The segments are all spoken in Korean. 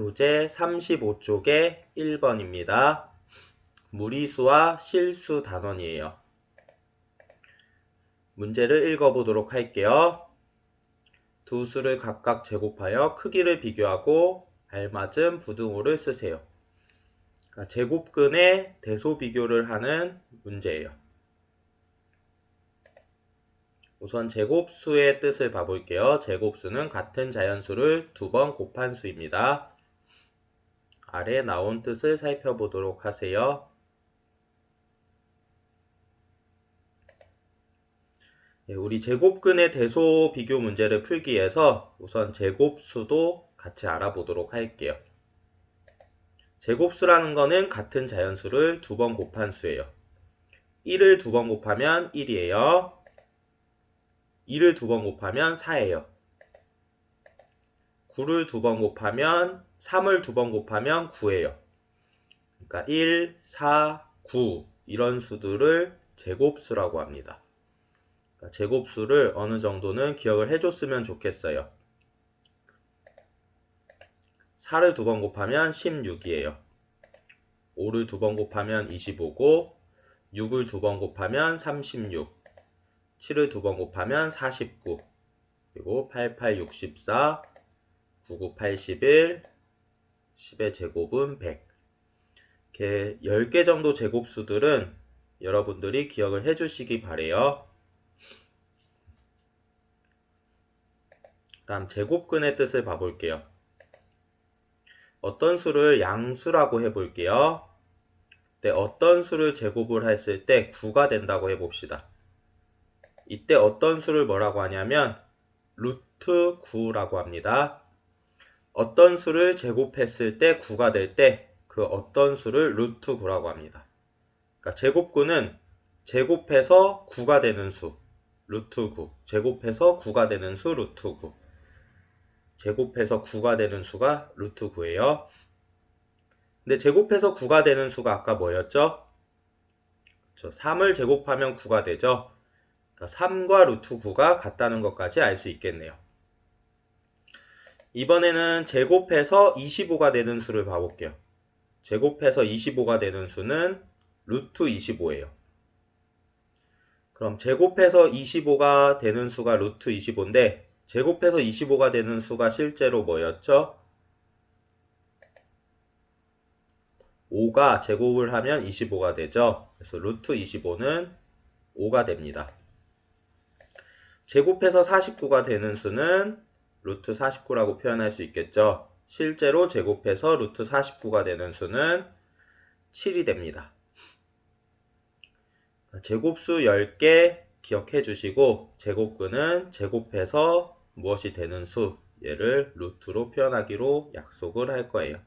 교재 35쪽의 1번입니다. 무리수와 실수 단원이에요. 문제를 읽어보도록 할게요. 두 수를 각각 제곱하여 크기를 비교하고 알맞은 부등호를 쓰세요. 그러니까 제곱근의 대소 비교를 하는 문제예요. 우선 제곱수의 뜻을 봐볼게요. 제곱수는 같은 자연수를 두 번 곱한 수입니다. 아래 나온 뜻을 살펴보도록 하세요. 예, 우리 제곱근의 대소 비교 문제를 풀기 위해서 우선 제곱수도 같이 알아보도록 할게요. 제곱수라는 거는 같은 자연수를 두 번 곱한 수예요. 1을 두 번 곱하면 1이에요. 2를 두 번 곱하면 4예요. 9를 두 번 곱하면 3을 두 번 곱하면 9예요. 그러니까 1, 4, 9 이런 수들을 제곱수라고 합니다. 그러니까 제곱수를 어느 정도는 기억을 해줬으면 좋겠어요. 4를 두 번 곱하면 16이에요. 5를 두 번 곱하면 25고 6을 두 번 곱하면 36 7을 두 번 곱하면 49 그리고 88 64 99 81 10의 제곱은 100 이렇게 10개 정도 제곱수들은 여러분들이 기억을 해주시기 바래요. 다음 제곱근의 뜻을 봐볼게요. 어떤 수를 양수라고 해볼게요. 네, 어떤 수를 제곱을 했을 때 9가 된다고 해봅시다. 이때 어떤 수를 뭐라고 하냐면 루트 9라고 합니다. 어떤 수를 제곱했을 때 9가 될 때 그 어떤 수를 루트 9라고 합니다. 그러니까 제곱구는 제곱해서 9가 되는 수, 루트 9. 제곱해서 9가 되는 수, 루트 9. 제곱해서 9가 되는 수가 루트 9예요. 근데 제곱해서 9가 되는 수가 아까 뭐였죠? 저 3을 제곱하면 9가 되죠. 3과 그러니까 루트 9가 같다는 것까지 알 수 있겠네요. 이번에는 제곱해서 25가 되는 수를 봐볼게요. 제곱해서 25가 되는 수는 루트 25예요. 그럼 제곱해서 25가 되는 수가 루트 25인데 제곱해서 25가 되는 수가 실제로 뭐였죠? 5가 제곱을 하면 25가 되죠. 그래서 루트 25는 5가 됩니다. 제곱해서 49가 되는 수는 루트 49라고 표현할 수 있겠죠. 실제로 제곱해서 루트 49가 되는 수는 7이 됩니다. 제곱수 10개 기억해 주시고 제곱근은 제곱해서 무엇이 되는 수 얘를 루트로 표현하기로 약속을 할 거예요.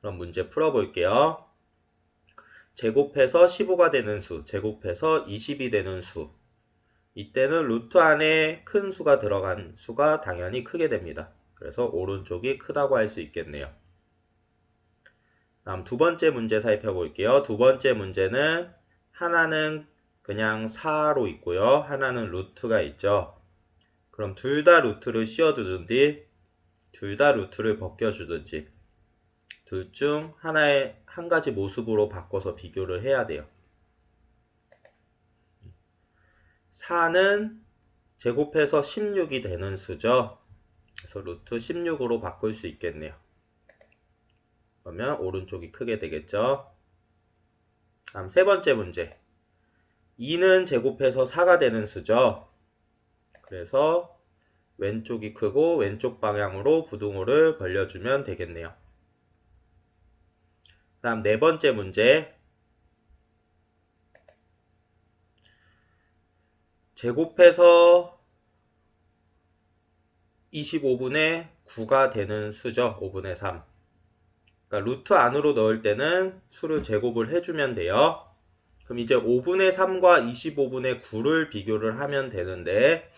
그럼 문제 풀어볼게요. 제곱해서 15가 되는 수, 제곱해서 20이 되는 수. 이때는 루트 안에 큰 수가 들어간 수가 당연히 크게 됩니다. 그래서 오른쪽이 크다고 할 수 있겠네요. 다음 두 번째 문제 살펴볼게요. 두 번째 문제는 하나는 그냥 4로 있고요. 하나는 루트가 있죠. 그럼 둘 다 루트를 씌워두든지 둘 다 루트를 벗겨주든지 둘 중 하나의 한 가지 모습으로 바꿔서 비교를 해야 돼요. 4는 제곱해서 16이 되는 수죠. 그래서 루트 16으로 바꿀 수 있겠네요. 그러면 오른쪽이 크게 되겠죠. 다음 세 번째 문제. 2는 제곱해서 4가 되는 수죠. 그래서 왼쪽이 크고 왼쪽 방향으로 부등호를 벌려주면 되겠네요. 다음 네 번째 문제. 제곱해서 25분의 9가 되는 수죠. 5분의 3. 그러니까 루트 안으로 넣을 때는 수를 제곱을 해주면 돼요. 그럼 이제 5분의 3과 25분의 9를 비교를 하면 되는데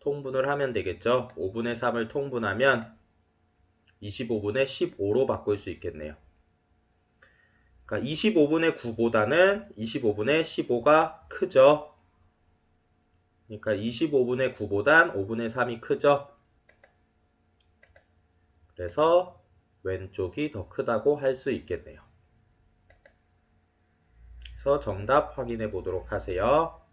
통분을 하면 되겠죠. 5분의 3을 통분하면 25분의 15로 바꿀 수 있겠네요. 그러니까 25분의 9보다는 25분의 15가 크죠. 그러니까 25분의 9보단 5분의 3이 크죠. 그래서 왼쪽이 더 크다고 할 수 있겠네요. 그래서 정답 확인해 보도록 하세요.